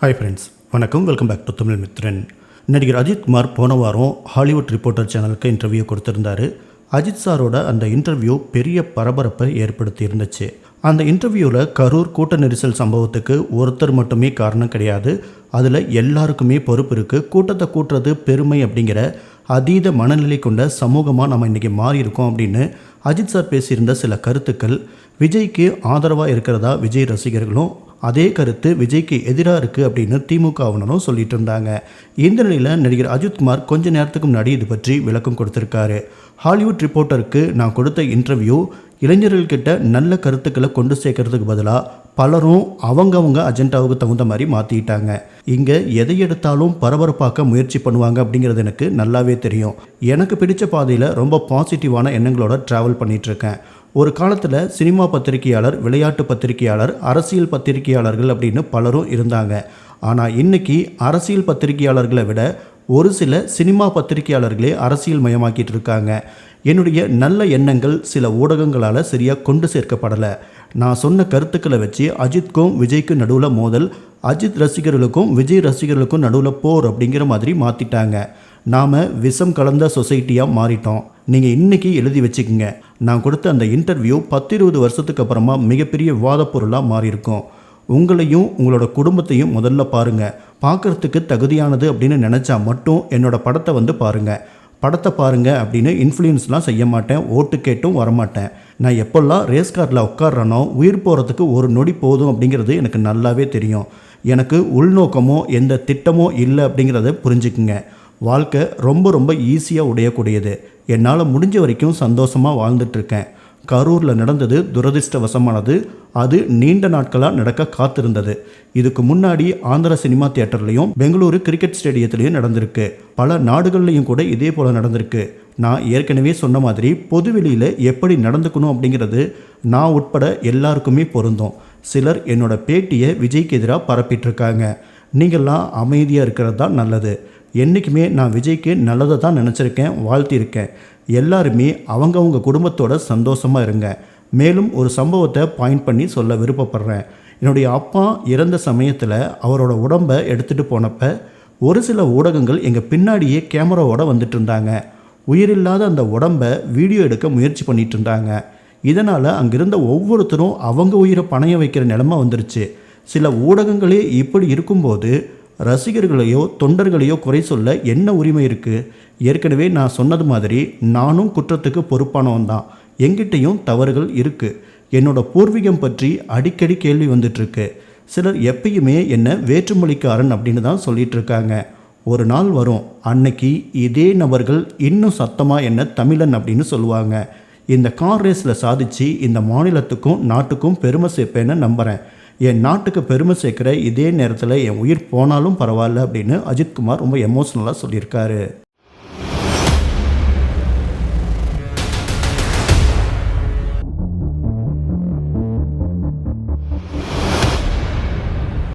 Hi friends வணக்கம். Welcome back to Tamil Mithran நடிகர் அஜித்குமார் போன வாரம் ஹாலிவுட் ரிப்போர்ட்டர் சேனலுக்கு இன்டர்வியூ கொடுத்துருந்தாரு. அஜித் சாரோட அந்த இன்டர்வியூ பெரிய பரபரப்பை ஏற்படுத்தி இருந்துச்சு. அந்த இன்டர்வியூவில் கரூர் கூட்ட நெரிசல் சம்பவத்துக்கு ஒருத்தர் மட்டுமே காரணம் கிடையாது. அதில் எல்லாருக்குமே பொறுப்பு இருக்குது கூட்டத்தை கூட்டுறது பெருமை அப்படிங்கிற அதீத மனநிலை கொண்ட சமூகமாக நம்ம இன்றைக்கி மாறியிருக்கோம் அப்படின்னு அஜித் சார் பேசியிருந்த சில கருத்துக்கள் விஜய்க்கு ஆதரவாக இருக்கிறதா விஜய் ரசிகர்களும் அதே கருத்து விஜய்க்கு எதிராக இருக்குது அப்படின்னு திமுகவினரும் சொல்லிட்டு இருந்தாங்க. இந்த நிலையில் நடிகர் அஜித்குமார் கொஞ்ச நேரத்துக்கு முன்னாடி இது பற்றி விளக்கம் கொடுத்துருக்காரு. ஹாலிவுட் ரிப்போர்ட்டருக்கு நான் கொடுத்த இன்டர்வியூ இளைஞர்கள்கிட்ட நல்ல கருத்துக்களை கொண்டு சேர்க்கறதுக்கு பதிலாக பலரும் அவங்கவுங்க அஜெண்டாவுக்கு தகுந்த மாதிரி மாற்றிட்டாங்க இங்கே எதை எடுத்தாலும் பரபரப்பாக்க முயற்சி பண்ணுவாங்க அப்படிங்கிறது எனக்கு நல்லாவே தெரியும். எனக்கு பிடிச்ச பாதையில் ரொம்ப பாசிட்டிவான எண்ணங்களோட ட்ராவல் பண்ணிகிட்ருக்கேன் ஒரு காலத்தில் சினிமா பத்திரிகையாளர் விளையாட்டு பத்திரிகையாளர் அரசியல் பத்திரிகையாளர்கள் அப்படின்னு பலரும் இருந்தாங்க. ஆனால் இன்னைக்கு அரசியல் பத்திரிகையாளர்களை விட ஒரு சில சினிமா பத்திரிகையாளர்களே அரசியல் மயமாக்கிட்டு இருக்காங்க. என்னுடைய நல்ல எண்ணங்கள் சில ஊடகங்களால் சரியாக கொண்டு சேர்க்கப்படலை. நான் சொன்ன கருத்துக்களை வச்சு அஜித்க்கும் விஜய்க்கும் நடுவில் மோதல் அஜித் ரசிகர்களுக்கும் விஜய் ரசிகர்களுக்கும் நடுவில் போர் அப்படிங்கிற மாதிரி மாற்றிட்டாங்க நாம் விஷம் கலந்த சொசைட்டியாக மாறிட்டோம். நீங்கள் இன்றைக்கி எழுதி வச்சுக்கோங்க. நான் கொடுத்த அந்த இன்டர்வியூ பத்து இருபது வருஷத்துக்கு அப்புறமா மிகப்பெரிய விவாதப் பொருளாக மாறியிருக்கும். உங்களையும் உங்களோட குடும்பத்தையும் முதல்ல பாருங்கள் பார்க்குறதுக்கு தகுதியானது அப்படின்னு நினச்சா மட்டும் என்னோடய படத்தை வந்து பாருங்கள் படத்தை பாருங்க அப்படின்னு இன்ஃப்ளூயன்ஸ்லாம் செய்ய மாட்டேன். ஓட்டு கேட்டும் வரமாட்டேன். நான் எப்போல்லாம் ரேஸ் காரில் உட்காடுறனோ உயிர் போகிறதுக்கு ஒரு நொடி போதும் அப்படிங்கிறது எனக்கு நல்லாவே தெரியும். எனக்கு உள்நோக்கமோ எந்த திட்டமோ இல்லை அப்படிங்கிறத புரிஞ்சுக்குங்க. வாழ்க்கை ரொம்ப ரொம்ப ஈஸியாக உடையக்கூடியது. என்னால் முடிஞ்ச வரைக்கும் சந்தோஷமாக வாழ்ந்துட்டுருக்கேன். கரூரில் நடந்தது துரதிர்ஷ்டவசமானது. அது நீண்ட நாட்களாக நடக்க காத்திருந்தது. இதுக்கு முன்னாடி ஆந்திர சினிமா தியேட்டர்லையும் பெங்களூரு கிரிக்கெட் ஸ்டேடியத்திலையும் நடந்திருக்கு. பல நாடுகள்லையும் கூட இதே போல் நடந்திருக்கு. நான் ஏற்கனவே சொன்ன மாதிரி பொதுவெளியில் எப்படி நடந்துக்கணும் அப்படிங்கிறது நான் உட்பட எல்லாருக்குமே பொருந்தும். சிலர் என்னோட பேட்டியை விஜய்க்கு எதிராக பரப்பிட்டுருக்காங்க. நீங்கள்லாம் அமைதியாக இருக்கிறது தான் நல்லது. என்றைக்குமே நான் விஜய்க்கு நல்லதை தான் நினச்சிருக்கேன் வாழ்த்தியிருக்கேன். எல்லாருமே அவங்கவுங்க குடும்பத்தோட சந்தோஷமாக இருங்க. மேலும் ஒரு சம்பவத்தை பாயிண்ட் பண்ணி சொல்ல விருப்பப்படுறேன். என்னுடைய அப்பா இறந்த சமயத்தில் அவரோட உடம்பை எடுத்துகிட்டு போனப்ப ஒரு சில ஊடகங்கள் எங்கள் பின்னாடியே கேமராவோட வந்துட்டு இருந்தாங்க உயிரில்லாத அந்த உடம்பை வீடியோ எடுக்க முயற்சி பண்ணிட்டு இருந்தாங்க இதனால் அங்கிருந்த ஒவ்வொருத்தரும் அவங்க உயிரை பணைய வைக்கிற நிலமை வந்துருச்சு. சில ஊடகங்களே இப்படி இருக்கும்போது ரசிகர்களையோ தொண்டர்களையோ குறை சொல்ல என்ன உரிமை இருக்குது ஏற்கனவே நான் சொன்னது மாதிரி நானும் குற்றத்துக்கு பொறுப்பானவன் தான். எங்கிட்டையும் தவறுகள் இருக்குது என்னோட பூர்வீகம் பற்றி அடிக்கடி கேள்வி வந்துட்டுருக்கு சிலர் எப்பயுமே என்ன வேற்றுமொழிக்காரன் அப்படின்னு தான் சொல்லிட்டு இருக்காங்க ஒரு நாள் வரும். அன்னைக்கு இதே நபர்கள் இன்னும் சத்தமாக என்ன தமிழன் அப்படின்னு சொல்லுவாங்க. இந்த கார் ரேஸில் சாதித்து இந்த மாநிலத்துக்கும் நாட்டுக்கும் பெருமை சேர்ப்பேன்னு நம்புகிறேன் என் நாட்டுக்கு பெருமை சேர்க்குற இதே நேரத்தில் என் உயிர் போனாலும் பரவாயில்ல அப்படின்னு அஜித்குமார் ரொம்ப எமோஷ்னலாக சொல்லியிருக்காரு.